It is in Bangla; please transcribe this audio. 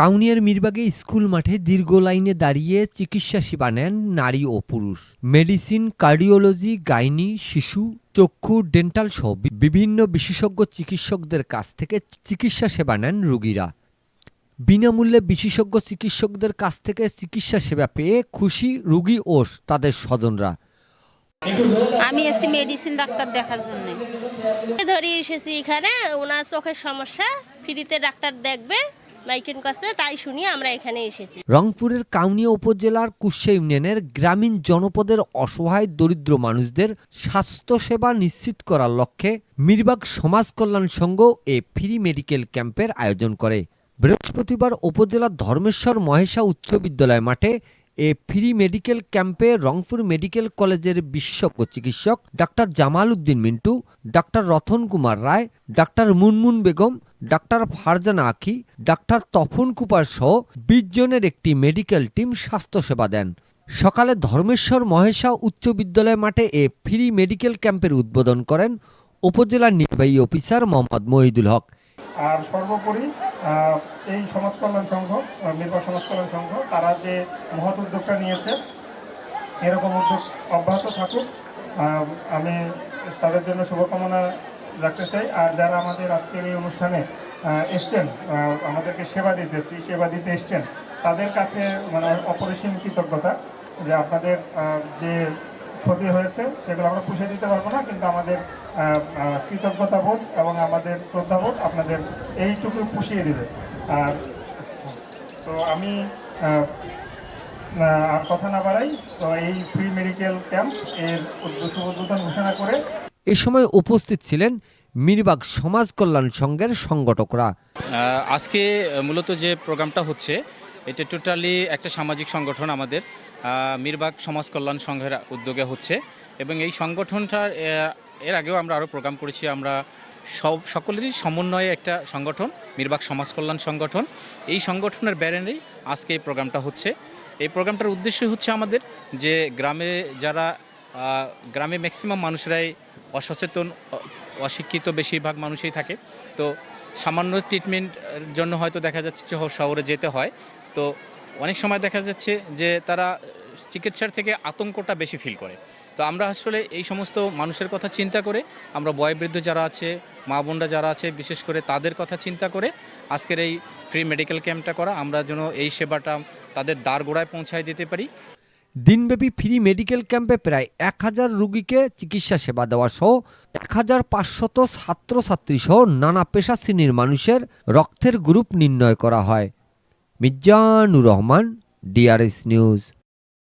কাউনিয়ার মিরবাগে স্কুল মাঠে দীর্ঘ লাইনে দাঁড়িয়ে চিকিৎসা সেবা নেন নারী ও পুরুষ। মেডিসিন, কার্ডিওলজি, গাইনি, শিশু, চক্ষু, ডেন্টাল সহ বিভিন্ন বিশেষজ্ঞ চিকিৎসকদের কাছ থেকে চিকিৎসা সেবা নেন রোগীরা। বিনামূল্যে বিশেষজ্ঞ চিকিৎসকদের কাছ থেকে চিকিৎসা সেবা পেয়ে খুশি রোগী ও তাদের স্বজনরা। আমি এসি মেডিসিন ডাক্তার দেখার জন্য। ধরে এসেছি এখানে, ওনার চোখের সমস্যা, ফ্রিতে ডাক্তার দেখবে। মাইকের কাছে, তাই শুনি আমরা এখানে এসেছি। রংপুরের কাউনিয়া উপজেলার কুষ্যা ইউনিয়নের গ্রামীণ জনপদের অসহায় দরিদ্র মানুষদের স্বাস্থ্যসেবা নিশ্চিত করার লক্ষ্যে মিরবাগ সমাজ কল্যাণ সংঘ এ ফ্রি মেডিকেল ক্যাম্পের আয়োজন করে। বৃহস্পতিবার উপজেলার ধর্মেশ্বর মহেশা উচ্চ বিদ্যালয় মাঠে এ ফ্রি মেডিকেল ক্যাম্পে রংপুর মেডিকেল কলেজের বিশেষজ্ঞ চিকিৎসক doctor Jamal Uddin Mintu, doctor Ratan Kumar Roy, doctor Munmun Begum doctor Farzana Akhi, doctor Tapan Cooper সহ বিশ জনের একটি মেডিকেল টিম স্বাস্থ্যসেবা দেন। সকালে ধর্মেশ্বর মহেশা উচ্চ বিদ্যালয় মাঠে এ ফ্রি মেডিকেল ক্যাম্পের উদ্বোধন করেন উপজেলা নির্বাহী অফিসার মোহাম্মদ মহিদুল হক। আর সর্বোপরি এই সমাজ কল্যাণ সংঘ নির্বাহ সমাজ কল্যাণ সংঘ, তারা যে মহৎ উদ্যোগটা নিয়েছে, এরকম উদ্যোগ অব্যাহত থাকুক। আমি তাদের জন্য শুভকামনা রাখতে চাই। আর যারা আমাদের আজকের এই অনুষ্ঠানে এসছেন আমাদেরকে সেবা দিতে, ফ্রি সেবা দিতে এসছেন, তাদের কাছে মানে অপরিসীম কৃতজ্ঞতা যে আপনাদের যে ক্ষতি হয়েছে, সেগুলো আমরা পুষে দিতে পারব না, কিন্তু আমাদের কৃতজ্ঞতা বোধ এবং আমাদের শ্রদ্ধাবোধ আপনাদের এইটুকু পুষিয়ে দেবে। আর, তো আমি আর কথা না বাড়াই, তো এই ফ্রি মেডিকেল ক্যাম্প এর শুভ উদ্বোধন ঘোষণা করে এ সময় উপস্থিত ছিলেন মিরবাগ সমাজ কল্যাণ সংঘের সংগঠকরা। আজকে মূলত যে প্রোগ্রামটা হচ্ছে, এটা টোটালি একটা সামাজিক সংগঠন আমাদের। মিরবাগ সমাজ কল্যাণ সংঘের উদ্যোগে হচ্ছে এবং এই সংগঠনটার এর আগেও আমরা আরও প্রোগ্রাম করেছি। আমরা সব, সকলেরই সমন্বয়ে একটা সংগঠন মিরবাগ সমাজ কল্যাণ সংগঠন। এই সংগঠনের ব্যারেনেই আজকে এই প্রোগ্রামটা হচ্ছে। এই প্রোগ্রামটার উদ্দেশ্য হচ্ছে আমাদের যে গ্রামে যারা গ্রামে ম্যাক্সিমাম মানুষরাই অসচেতন, অশিক্ষিত বেশিরভাগ মানুষই থাকে। তো সামান্য ট্রিটমেন্ট জন্য হয়তো দেখা যাচ্ছে যে শহরে যেতে হয়। তো অনেক সময় দেখা যাচ্ছে যে তারা চিকিৎসার থেকে আতঙ্কটা বেশি ফিল করে। তো আমরা আসলে এই সমস্ত মানুষের কথা চিন্তা করে, আমরা বয়োবৃদ্ধ যারা আছে, মা বোনরা যারা আছে, বিশেষ করে তাদের কথা চিন্তা করে আজকের এই ফ্রি মেডিকেল ক্যাম্পটা করা, আমরা যেন এই সেবাটা তাদের দ্বার গোড়ায় পৌঁছায় দিতে পারি। দিনব্যাপী ফ্রি মেডিকেল ক্যাম্পে প্রায় এক হাজার রুগীকে চিকিৎসা সেবা দেওয়া সহ এক হাজার পাঁচশত ছাত্রছাত্রী সহ নানা পেশা শ্রেণির মানুষের রক্তের গ্রুপ নির্ণয় করা হয়। মির্জানুর রহমান ডিআরএস নিউজ